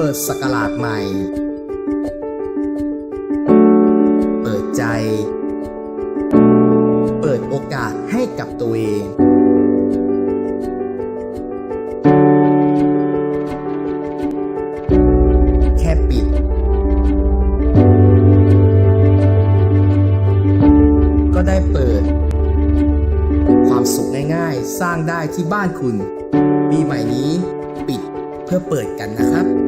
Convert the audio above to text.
เปิดสกราชใหม่ เปิดใจ เปิดโอกาสให้กับตัวเองแค่ปิด ก็ได้เปิด ความสุขง่ายๆ สร้างได้ที่บ้านคุณปีใหม่นี้ปิดเพื่อเปิดกันนะครับ